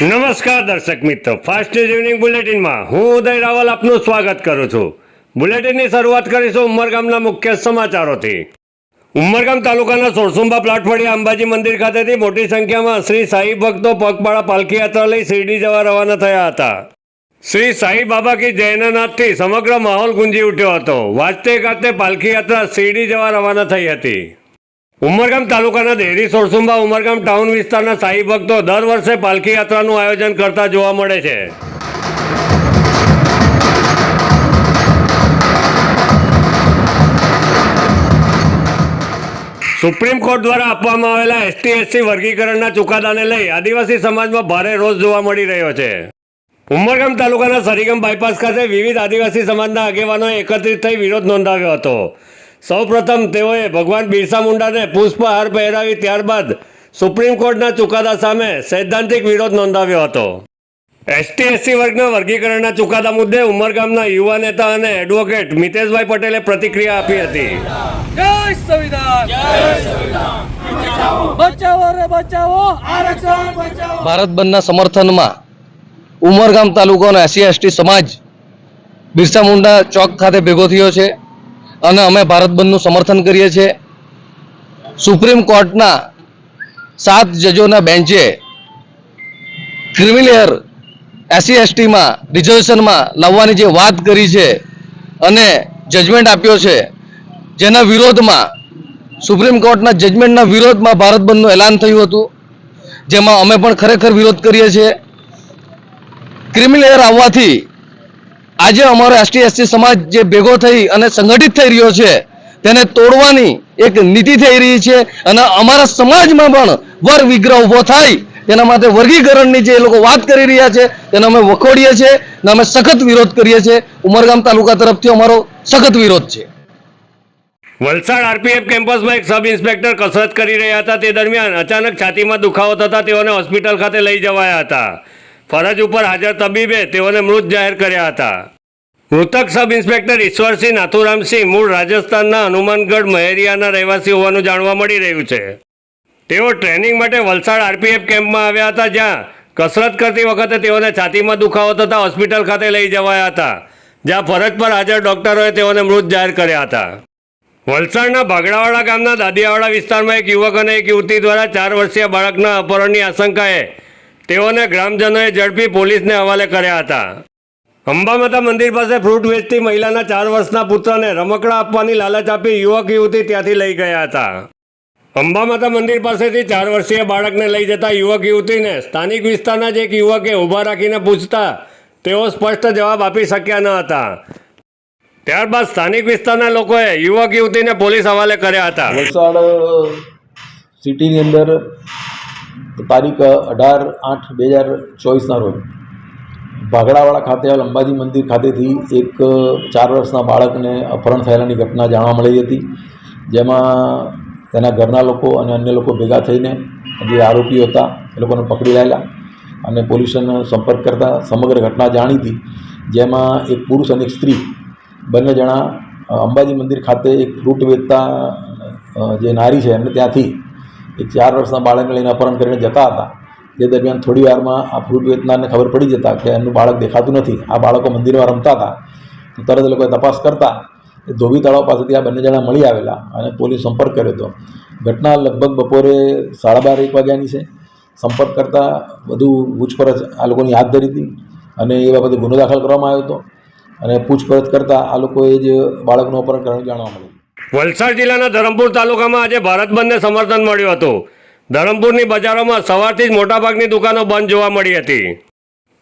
નમસ્કાર દર્શક મિત્રો ફાસ્ટ ઇવનિંગ બુલેટિનમાં હું ઉદય રાવલ આપનું સ્વાગત કરું છું. બુલેટિનની શરૂઆત કરીશું ઉમરગામના મુખ્ય સમાચારોથી. ઉમરગામ તાલુકાના સોરસુંબા પ્લાટવાડી અંબાજી મંદિર ખાતેથી મોટી સંખ્યામાં શ્રી સાઈ ભક્તો પગપાળા પાલખી યાત્રા લઈ શિરડી જવા રવાના થયા હતા. શ્રી સાઈ બાબા કી જૈનનાથથી સમગ્ર માહોલ ગુંજી ઉઠ્યો હતો. વાજતે ગાજતે પાલખી યાત્રા શિરડી જવા રવાના થઈ હતી. ઉમરગામ તાલુકાના દેરી સોરસુંબા ઉમરગામ ટાઉન વિસ્તારના સાઈ ભક્તો દર વર્ષે પાલખી યાત્રાનું આયોજન કરતા જોવા મળે છે. સુપ્રીમ કોર્ટ દ્વારા આપવામાં આવેલા એસટી એસસી વર્ગીકરણના ચુકાદાને લઈ આદિવાસી સમાજમાં ભારે રોષ જોવા મળી રહ્યો છે. ઉમરગામ તાલુકાના સરીગમ બાયપાસ ખાતે વિવિધ આદિવાસી સમાજના આગેવાનોએ એકત્રિત થઈ વિરોધ નોંધાવ્યો હતો. સૌપ્રથમ તેઓએ ભગવાન બિરસા મુંડાને પુષ્પહાર પહેરાવી ત્યારબાદ સુપ્રીમ કોર્ટના ચુકાદા સામે સૈદ્ધાંતિક વિરોધ નોંધાવ્યો હતો. એસટી એસસી વર્ગના વર્ગીકરણના ચુકાદા મુદ્દે ઉમરગામના યુવા નેતા અને એડવોકેટ મિતેશભાઈ પટેલે પ્રતિક્રિયા આપી હતી. જય સંવિધાન! બચાવો રે બચાવો! આરક્ષણ બચાવો! ભારત બંધના સમર્થનમાં ઉમરગામ તાલુકાનો એસસી એસટી સમાજ બિરસા મુંડા ચોક ખાતે ભેગો થયો છે. અને અમે ભારત બંધનું સમર્થન કરીએ છીએ. સુપ્રીમ કોર્ટના સાત જજોના બેન્ચે ક્રિમિલેયર એસસી એસટીમાં રિઝર્વેશનમાં લાવવાની જે વાત કરી છે અને જજમેન્ટ આપ્યો છે, જેના વિરોધમાં સુપ્રીમ કોર્ટના જજમેન્ટના વિરોધમાં ભારત બંધનું એલાન થયું હતું, જેમાં અમે પણ ખરેખર વિરોધ કરીએ છીએ. ક્રિમિલેયર આવવાથી આજે અમારો એસટી એસટી સમાજ જે ભેગો થઈ અને સંગઠિત થઈ રહ્યો છે, તેને તોડવાની એક નીતિ થઈ રહી છે અને અમારા સમાજમાં પણ વર વિગ્રહ ઊભો થાય, તેના માટે વર્ગીકરણની જે લોકો વાત કરી રહ્યા છે, તેને અમે વખોડીએ છીએ અને અમે સખત વિરોધ કરીએ છીએ. ઉમરગામ તાલુકા તરફથી અમારો સખત વિરોધ છે. વલસાડ આરપીએફ કેમ્પસમાં એક સબ ઇન્સ્પેક્ટર કસરત કરી રહ્યા હતા. તે દરમિયાન અચાનક છાતીમાં દુખાવો થતા તેઓને હોસ્પિટલ ખાતે લઈ જવાયા હતા. ફરજ ઉપર હાજર તબીબે તેઓને મૃત જાહેર કર્યા હતા. મૃતક સબ ઇન્સ્પેક્ટર ઈશ્વરસિંહ નાથુરામસિંહ મૂળ રાજસ્થાનના હનુમાનગઢ મહેરિયાના રહેવાસી હોવાનું જાણવા મળી રહ્યું છે. તેઓ ટ્રેનિંગ માટે વલસાડ આરપીએફ કેમ્પમાં આવ્યા હતા જ્યાં કસરત કરતી વખતે તેઓને છાતીમાં દુખાવો થતા હોસ્પિટલ ખાતે લઈ જવાયા હતા, જ્યાં ફરજ પર હાજર ડોક્ટરોએ તેઓને મૃત જાહેર કર્યા હતા. વલસાડના ભાગડાવાડા ગામના દાદિયાવાડા વિસ્તારમાં એક યુવક અને એક યુવતી દ્વારા ચાર વર્ષીય બાળકના અપહરણની આશંકાએ તેઓને ગ્રામજનોએ ઝડપી પોલીસને હવાલે કર્યા હતા. અંબામાતા મંદિર પાસે ફ્રૂટ વેચતી મહિલાના ચાર વર્ષના પુત્રને રમકડા આપવાની લાલચ આપી યુવક યુવતી ત્યાંથી લઈ ગયા હતા. અંબામાતા મંદિર પાસેથી ચાર વર્ષીય બાળકને લઈ જતા યુવક યુવતીને સ્થાનિક વિસ્તારના જ એક યુવકે ઊભા રાખીને પૂછતા તેઓ સ્પષ્ટ જવાબ આપી શક્યા ન હતા. ત્યારબાદ સ્થાનિક વિસ્તારના લોકોએ યુવક યુવતીને પોલીસ હવાલે કર્યા હતા. વલસાડ, સિટીની અંદર તારીખ અઢાર આઠ બે હજાર ચોવીસના રોજ ભાગડાવાળા ખાતે આવેલ અંબાજી મંદિર ખાતેથી એક, ચાર વર્ષના બાળકને અપહરણ થયેલાની ઘટના જાણવા મળી હતી. જેમાં તેના ઘરના લોકો અને અન્ય લોકો ભેગા થઈને જે આરોપીઓ હતા, એ લોકોને પકડી લાયેલા અને પોલીસનો સંપર્ક કરતા સમગ્ર ઘટના જાણી હતી. જેમાં એક પુરુષ અને એક સ્ત્રી, બંને જણા અંબાજી મંદિર ખાતે એક ફ્રૂટ વેચતા જે નારી છે એમને ત્યાંથી એક ચાર વર્ષના બાળકને લઈને અપહરણ કરીને જતા હતા. તે દરમિયાન થોડી વારમાં આ ફ્રૂટ વેચનારને ખબર પડી જતા કે એમનું બાળક દેખાતું નથી. આ બાળકો મંદિરમાં રમતા હતા. તરત એ લોકોએ તપાસ કરતા એ ધોબી તળાવ પાસેથી આ બંને જણા મળી આવેલા અને પોલીસ સંપર્ક કર્યો હતો. ઘટના લગભગ બપોરે સાડા બાર, એક વાગ્યાની છે. સંપર્ક કરતાં વધુ પૂછપરછ આ લોકોની હાથ ધરી હતી અને એ બાબતે ગુનો દાખલ કરવામાં આવ્યો હતો અને પૂછપરછ કરતાં આ લોકોએ જ બાળકનું અપહરણ કરવાનું જાણવા મળ્યું. વલસાડ જિલ્લાના ધરમપુર તાલુકામાં આજે ભારત બંધને સમર્થન મળ્યું હતું. ધરમપુરની બજારોમાં સવારથી જ મોટાભાગની દુકાનો બંધ જોવા મળી હતી.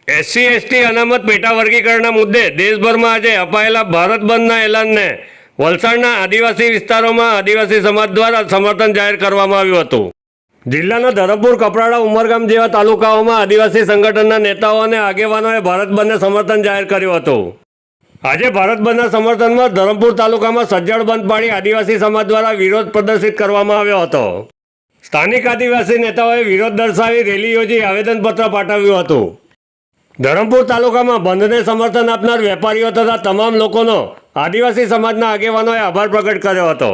એસસી, એસટી, અનામત, પેટા વર્ગીકરણના મુદ્દે દેશભરમાં આજે અપાયેલા ભારત બંધના એલાનને વલસાડના આદિવાસી વિસ્તારોમાં આદિવાસી સમાજ દ્વારા સમર્થન જાહેર કરવામાં આવ્યું હતું. જિલ્લાના ધરમપુર, કપરાડા, ઉમરગામ જેવા તાલુકાઓમાં આદિવાસી સંગઠનના નેતાઓ અને આગેવાનોએ ભારત બંધને સમર્થન જાહેર કર્યું હતું. આજે ભારત બંધના સમર્થનમાં ધરમપુર તાલુકામાં સજ્જડ બંધ પાડી આદિવાસી સમાજ દ્વારા વિરોધ પ્રદર્શિત કરવામાં આવ્યો હતો. સ્થાનિક આદિવાસી નેતાઓએ વિરોધ દર્શાવી રેલી યોજી આવેદનપત્ર પાઠવ્યું હતું. ધરમપુર તાલુકામાં બંધને સમર્થન આપનાર વેપારીઓ તથા તમામ લોકોનો આદિવાસી સમાજના આગેવાનોએ આભાર પ્રગટ કર્યો હતો.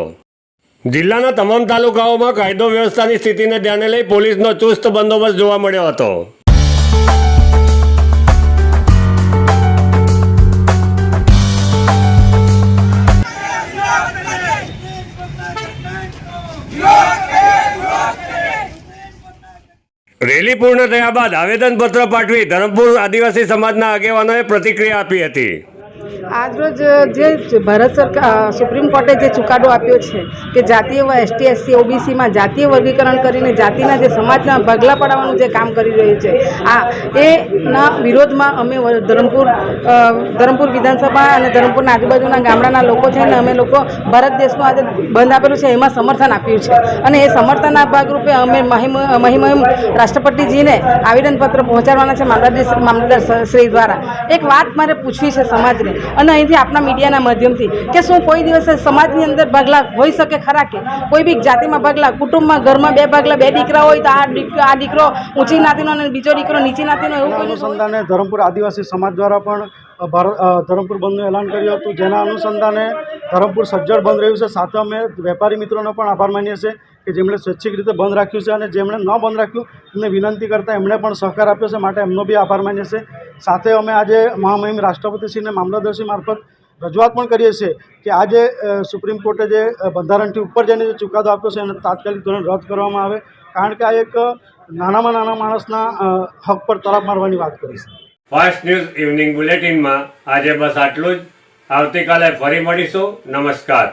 જિલ્લાના તમામ તાલુકાઓમાં કાયદો વ્યવસ્થાની સ્થિતિને ધ્યાને લઈ પોલીસનો ચુસ્ત બંદોબસ્ત જોવા મળ્યો હતો. રેલી પૂર્ણ થયા બાદ આવેદનપત્ર પાઠવી ધરમપુર આદિવાસી સમાજના આગેવાનોએ પ્રતિક્રિયા આપી હતી. આજરોજ જે ભારત સરકાર સુપ્રીમ કોર્ટે જે ચુકાદો આપ્યો છે કે જાતીય એસટી, એસસી ઓબીસીમાં જાતીય વર્ગીકરણ કરીને જાતિના જે સમાજના ભાગલા પાડવાનું જે કામ કરી રહ્યું છે, આ એના વિરોધમાં અમે ધરમપુર ધરમપુર વિધાનસભા અને ધરમપુરના આજુબાજુના ગામડાના લોકો છે અને અમે લોકો ભારત દેશનું આજે બંધ આપેલું છે, એમાં સમર્થન આપ્યું છે. અને એ સમર્થનના ભાગરૂપે અમે મહિમ મહિમ રાષ્ટ્રપતિજીને આવેદનપત્ર પહોંચાડવાના છે, મામલતદાર મામલતદાર શ્રી દ્વારા. એક વાત મારે પૂછવી છે સમાજને અને અહીંથી આપણા મીડિયાના માધ્યમથી કે શું કોઈ દિવસે સમાજની અંદર ભાગલા હોઈ શકે ખરા કે? કોઈ બી જાતિમાં ભાગલા, કુટુંબમાં, ઘરમાં બે ભાગલા, બે દીકરા હોય તો આ દીકરો આ દીકરો ઊંચી નાતીનો અને બીજો દીકરો નીચી નાતીનો એવું કોઈ અનુસંધાને ધરમપુર આદિવાસી સમાજ દ્વારા પણ ભારત ધરમપુર બંધનું એલાન કર્યું હતું. જેના અનુસંધાને ધરમપુર સજ્જડ બંધ રહ્યું છે. સાથે અમે વેપારી મિત્રોનો પણ આભાર માનીએ છીએ કે જેમણે સ્વૈચ્છિક રીતે બંધ રાખ્યું છે અને જેમણે ન બંધ રાખ્યું, એમને વિનંતી કરતાં એમણે પણ સહકાર આપ્યો છે. માટે એમનો બી આભાર માનીએ છીએ. સાથે અમે આજે મહામહિમ રાષ્ટ્રપતિશ્રીને મામલતદારશ્રી મારફત રજૂઆત પણ કરીએ છીએ કે આજે સુપ્રીમ કોર્ટે જે બંધારણથી ઉપર જઈને જે ચુકાદો આપ્યો છે એને તાત્કાલિક ધોરણે રદ કરવામાં આવે, કારણ કે આ એક નાનામાં નાના માણસના હક પર તરાપ મારવાની વાત કરી છે. ફાસ્ટ ન્યૂઝ ઇવનિંગ બુલેટિનમાં આજે બસ આટલું જ. આવતીકાલે ફરી મળીશું. નમસ્કાર.